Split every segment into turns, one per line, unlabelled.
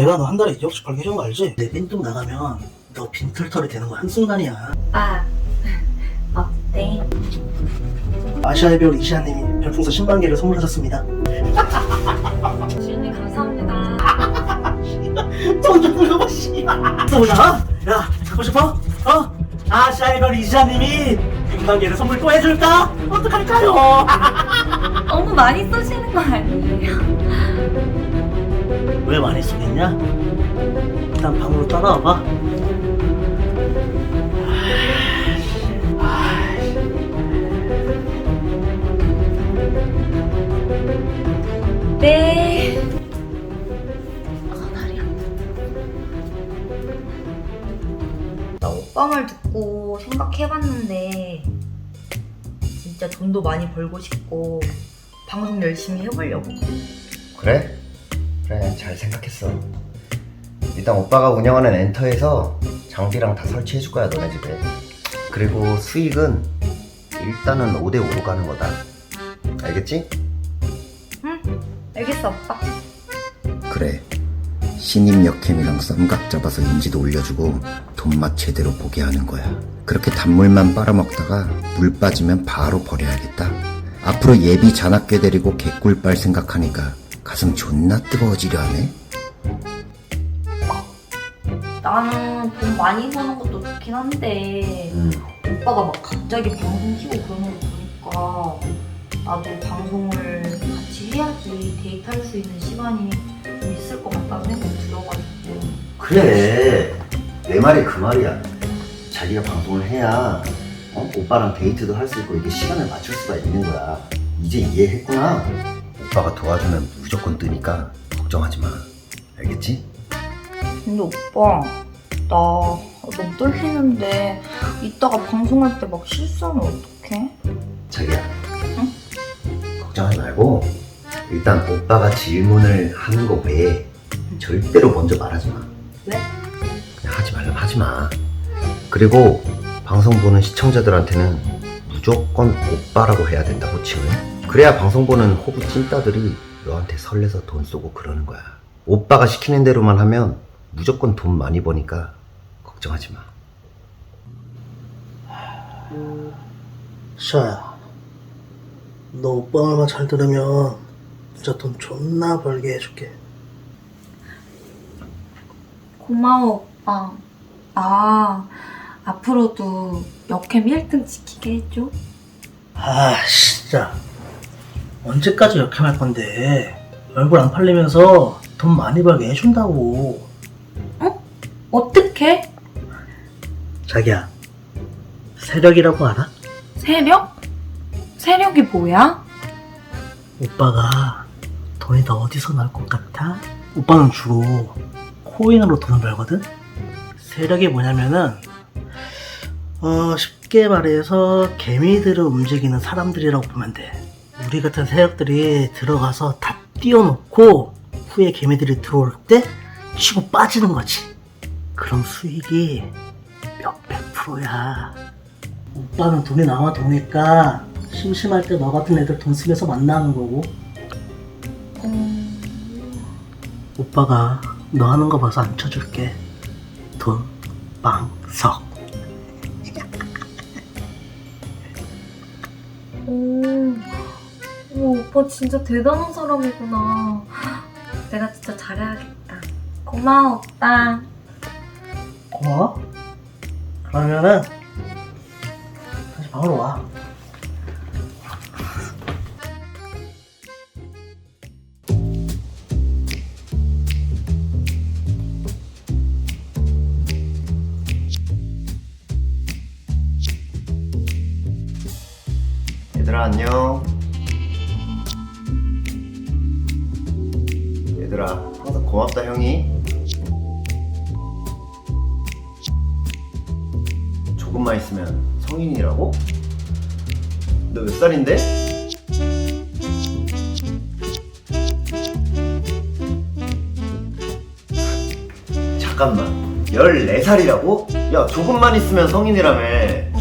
내가 너 한 달에 2억씩 벌게 해준 거 알지? 내 빈둥 나가면 너 빈털털이 되는 거 한순간이야
오빠 어때?
아시아의 배우 이시아님이 별풍선 10만 개를 선물하셨습니다
주인님 감사합니다
돈좀 불러봐 씨발 뭐야? 야 갖고 싶어? 어? 아시아의 배우 이시아님이 100만 개를 선물 또 해줄까? 어떡할까요?
너무 많이 쓰시는 거 아니에요?
왜 많이 쓰겠냐? 일단 방으로 따라와 봐
네 아, 다리야 나 오빠 말 듣고 생각해봤는데 진짜 돈도 많이 벌고 싶고 방송 열심히 해보려고
그래? 그래 잘 생각했어. 일단 오빠가 운영하는 엔터에서 장비랑 다 설치해 줄 거야 너네 집에. 그리고 수익은 일단은 5대5로 가는 거다. 알겠지?
응 알겠어 오빠.
그래. 신입 역캠이랑 썸각 잡아서 인지도 올려주고 돈맛 제대로 보게 하는 거야. 그렇게 단물만 빨아먹다가 물 빠지면 바로 버려야겠다. 앞으로 예비 잔악계 데리고 개꿀빨 생각하니까 가슴 존나 뜨거워지려 하네?
나는 돈 많이 버는 것도 좋긴 한데
음.
오빠가 막 갑자기 방송 키고 그러는 거 보니까 나도 방송을 같이 해야지 데이트할 수 있는 시간이 좀 있을 것 같다는 생각이 들어가지고.
그래. 내 말이 그 말이야. 자기가 방송을 해야 어? 오빠랑 데이트도 할 수 있고 이게 시간을 맞출 수가 있는 거야. 이제 이해했구나 오빠가 도와주면 무조건 뜨니까 걱정하지 마 알겠지?
근데 오빠 나 너무 떨리는데 이따가 방송할 때 막 실수하면 어떡해?
자기야 걱정하지 말고 일단 오빠가 질문을 하는 거 외에 절대로 먼저 말하지 마
왜?
그냥 하지 말면 하지 마 그리고 방송 보는 시청자들한테는 무조건 오빠라고 해야 된다 호칭을 그래야 방송 보는 호구 찐따들이 너한테 설레서 돈 쏘고 그러는 거야. 오빠가 시키는 대로만 하면 무조건 돈 많이 버니까 걱정하지 마.
샤야 너 오빠 말만 잘 들으면 진짜 돈 존나 벌게 해줄게.
고마워 오빠. 나 앞으로도 역캠 1등 지키게 해줘.
아 진짜 언제까지 역행할 건데 얼굴 안 팔리면서 돈 많이 벌게 해준다고
어떡해?
자기야 세력이라고 알아?
세력? 세력이 뭐야?
오빠가 돈이 더 어디서 나올 것 같아? 오빠는 주로 코인으로 돈을 벌거든? 세력이 뭐냐면은 어 쉽게 말해서 개미들을 움직이는 사람들이라고 보면 돼 우리 같은 세력들이 들어가서 다 띄워놓고 후에 개미들이 들어올 때 치고 빠지는 거지. 그럼 수익이 몇백 프로야. 오빠는 돈이 나와 도니까 심심할 때 너 같은 애들 돈 쓰면서 만나는 거고.
음...
오빠가 너 하는 거 봐서 안 쳐줄게. 돈, 빵, 석
오, 오빠 진짜 대단한 사람이구나. 내가 진짜 잘해야겠다. 고마워, 오빠.
고마워 그러면은 다시 방으로 와
얘들아 안녕 얘들아 항상 고맙다 형이 조금만 있으면 성인이라고? 너 몇 살인데? 잠깐만 14살이라고? 야 조금만 있으면 성인이라며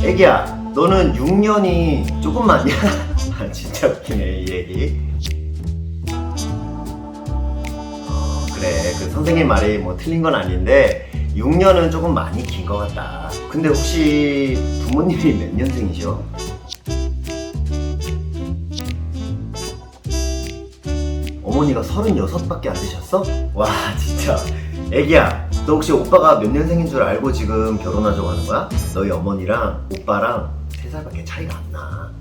애기야 너는 6년이 조금만이야? 아 진짜 웃기네 이 얘기 그 선생님 말이 뭐 틀린 건 아닌데 6년은 조금 많이 긴 것 같다 근데 혹시 부모님이 몇 년생이셔? 어머니가 36밖에 안 되셨어? 와 진짜 애기야 너 혹시 오빠가 몇 년생인 줄 알고 지금 결혼하자고 하는 거야? 너희 어머니랑 오빠랑 3살밖에 차이가 안 나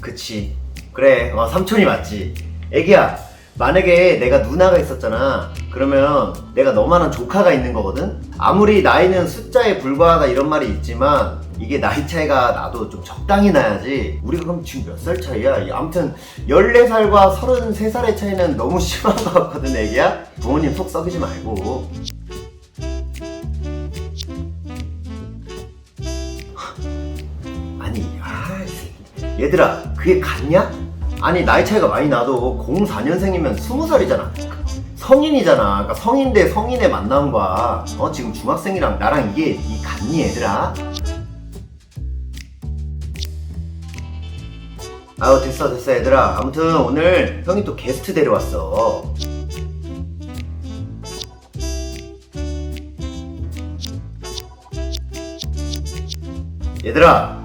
그치 그래 어, 삼촌이 맞지 애기야 만약에 내가 누나가 있었잖아. 그러면 내가 너만한 조카가 있는 거거든? 아무리 나이는 숫자에 불과하다 이런 말이 있지만 이게 나이 차이가 나도 좀 적당히 나야지. 우리가 그럼 지금 몇 살 차이야? 이 아무튼 14살과 33살의 차이는 너무 심한 것 같거든 애기야. 부모님 속 썩이지 말고. 아니 새끼. 얘들아 그게 같냐? 아니 나이 차이가 많이 나도 04년생이면 20살이잖아. 성인이잖아. 그러니까 성인 대 성인의 만남과 어 지금 중학생이랑 나랑 이게 이 같니 얘들아? 아유 됐어 됐어 얘들아. 아무튼 오늘 형이 또 게스트 데려왔어. 얘들아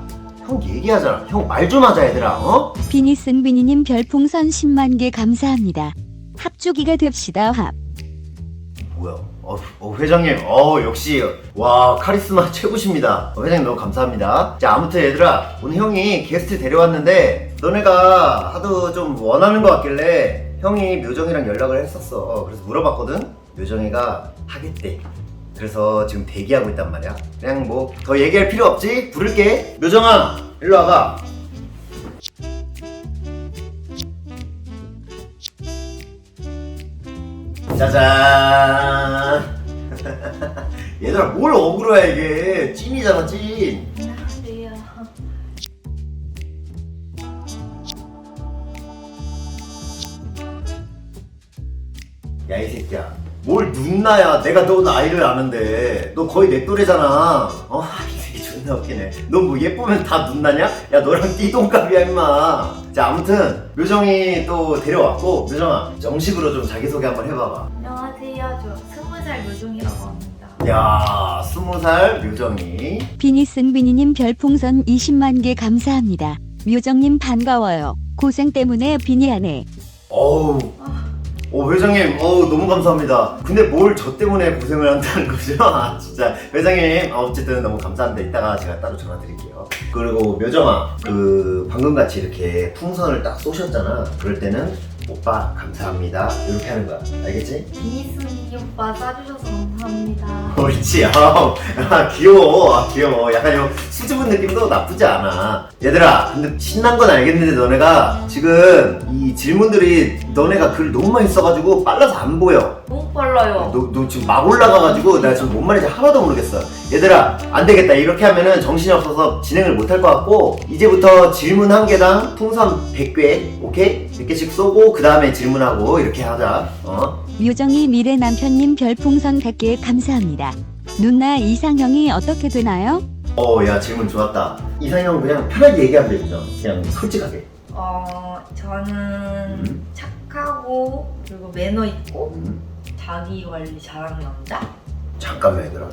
형 얘기하잖아 형 말 좀 하자 얘들아 어?
비니슨 비니님 별풍선 10만 개 감사합니다. 합주기가 됩시다 합.
뭐야? 어, 어, 회장님, 어 역시 와 카리스마 최고십니다. 어, 회장님 너무 감사합니다. 자 아무튼 얘들아 오늘 형이 게스트 데려왔는데 너네가 하도 좀 원하는 것 같길래 형이 묘정이랑 연락을 했었어. 그래서 물어봤거든. 묘정이가 하겠대. 그래서 지금 대기하고 있단 말이야. 그냥 뭐 더 얘기할 필요 없지? 부를게. 묘정아, 일로 와봐. 짜잔. 얘들아 뭘 억울해 이게 찐이잖아 찐. 뭘 눈나야 내가 너 나이를 아는데 너 거의 내 또래잖아 어이 새끼 존나 웃기네 너뭐 예쁘면 다 눈나냐? 야 너랑 띠동갑이야 임마 자 아무튼 묘정이 또 데려왔고 묘정아 정식으로 좀 자기소개 한번 해봐봐
안녕하세요. 저 스무 살 묘종이라고 합니다.
야 스무 살 묘정이
비니슨 비니님 별풍선 20만 개 감사합니다. 묘정님 반가워요. 고생 때문에 비니하네.
어우 오 회장님 어우 너무 감사합니다. 근데 뭘 저 때문에 고생을 한다는 거죠? 아 진짜. 회장님 어, 어쨌든 너무 감사합니다 이따가 제가 따로 전화 드릴게요. 그리고 묘정아 그 방금 같이 이렇게 풍선을 딱 쏘셨잖아. 그럴 때는 오빠 감사합니다. 이렇게 하는 거야. 알겠지?
비니스니 오빠 싸주셔서 감사합니다.
옳지. 아, 아 귀여워. 아 귀여워. 약간 요 수줍은 느낌도 나쁘지 않아. 얘들아 근데 신난 건 알겠는데 너네가 지금 이 질문들이 너네가 글 너무 많이 써가지고 빨라서 안 보여.
너무 빨라요.
너, 너 지금 막 올라가가지고 내가 지금 뭔 말인지 하나도 모르겠어 얘들아 안 되겠다 이렇게 하면은 정신이 없어서 진행을 못 할 것 같고 이제부터 질문 한 개당 풍선 100개 오케이? 100개씩 쏘고 그 다음에 질문하고 이렇게 하자 어?
묘정이 미래 남편님 별풍선 100개 감사합니다. 누나 이상형이 어떻게 되나요?
어, 야, 질문 좋았다. 이상형 그냥 편하게 얘기하면 되죠. 그냥 솔직하게.
어 저는
음.
착하고 그리고 매너 있고
음.
자기 관리 잘하는 남자.
잠깐만, 얘들아.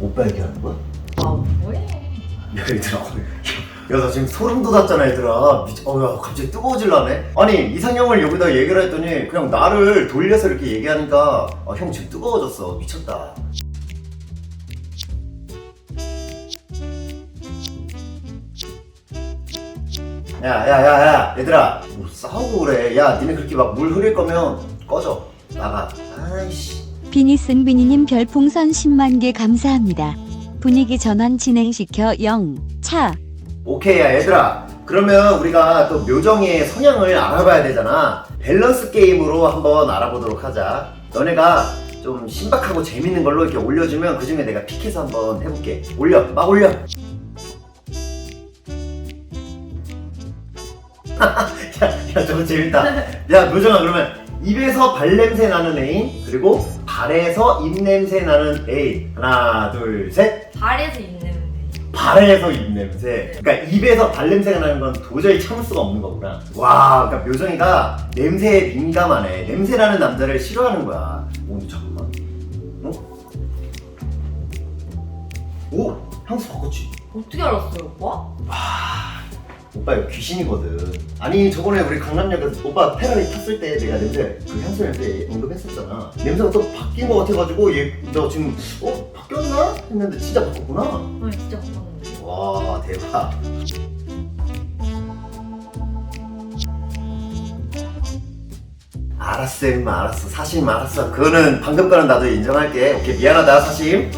오빠 얘기하는 거야?
아 뭐해?
야, 얘들아. 야, 나 지금 소름 돋았잖아, 얘들아. 미쳐. 어, 야, 갑자기 뜨거워질라네? 아니, 이상형을 여기다 얘기를 했더니 그냥 나를 돌려서 이렇게 얘기하니까 아, 형 지금 뜨거워졌어. 미쳤다. 야, 야, 야, 야, 얘들아. 뭐 싸우고 그래. 야, 니네 그렇게 막 물 흐릴 거면 꺼져. 나가. 아이씨.
비니슨 비니님 별풍선 10만 개 감사합니다. 분위기 전환 진행시켜 0. 차.
오케이 야 얘들아 그러면 우리가 또 묘정이의 성향을 알아봐야 되잖아 밸런스 게임으로 한번 알아보도록 하자 너네가 좀 신박하고 재밌는 걸로 이렇게 올려주면 그 중에 내가 픽해서 한번 해볼게 올려 막 올려 야, 야 저거 재밌다 야 묘정아 그러면 입에서 발냄새 나는 애인 그리고 발에서 입냄새 나는 애인 하나 둘셋
발에서 있는
발에서 입냄새. 그러니까 입에서 발냄새가 나는 건 도저히 참을 수가 없는 거구나. 와, 그러니까 묘정이가 냄새에 민감하네. 냄새나는 남자를 싫어하는 거야. 오, 잠깐만. 어? 오, 향수 바꿨지.
어떻게 알았어요, 오빠?
오빠 이거 귀신이거든. 아니 저번에 우리 강남역에서 오빠 페라리 탔을 때 내가 냄새 그 향수 냄새 언급했었잖아. 냄새가 또 바뀐 거 같아가지고 얘 너 지금 어 바뀌었나 했는데 진짜 바꿨구나.
아, 진짜 바꿨는데.
와 대박. 알았어 임마 알았어 사심 알았어 그거는 방금 거는 나도 인정할게 오케이 미안하다 사심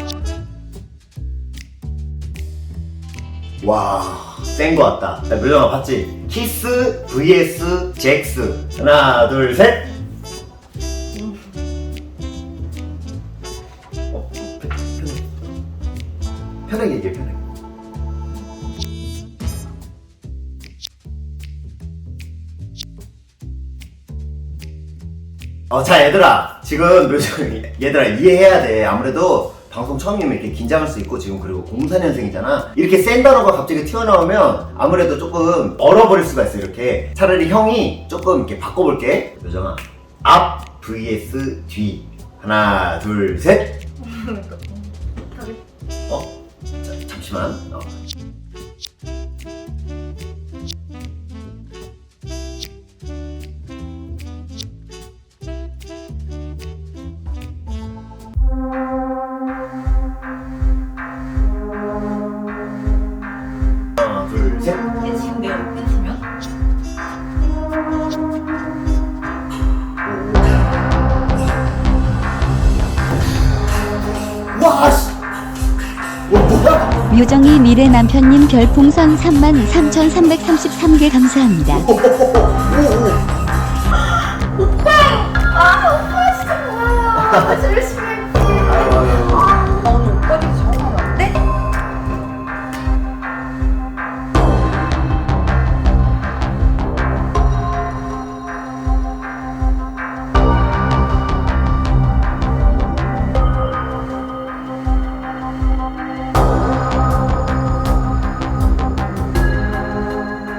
와 센 거 같다 야 묘정아 봤지? 키스 vs 잭스 하나 둘 셋 어, 편- 편해 편하게 얘기해 편하게 어, 자, 얘들아. 지금 얘들아, 이해해야 돼. 아무래도 방송 처음이면 이렇게 긴장할 수 있고, 지금 그리고 04년생이잖아. 이렇게 센 단어가 갑자기 튀어나오면 아무래도 조금 얼어버릴 수가 있어, 이렇게. 차라리 형이 조금 이렇게 바꿔볼게. 묘정아. 앞 vs 뒤. 하나, 둘, 셋. 어? 자, 잠시만.
지금 내가 못 뱉으면?
와, 씨. 와, 뭐야?
묘정이 미래 남편님 별풍선 33,333개 감사합니다.
아, 오빠 진짜 뭐야. 아, 진짜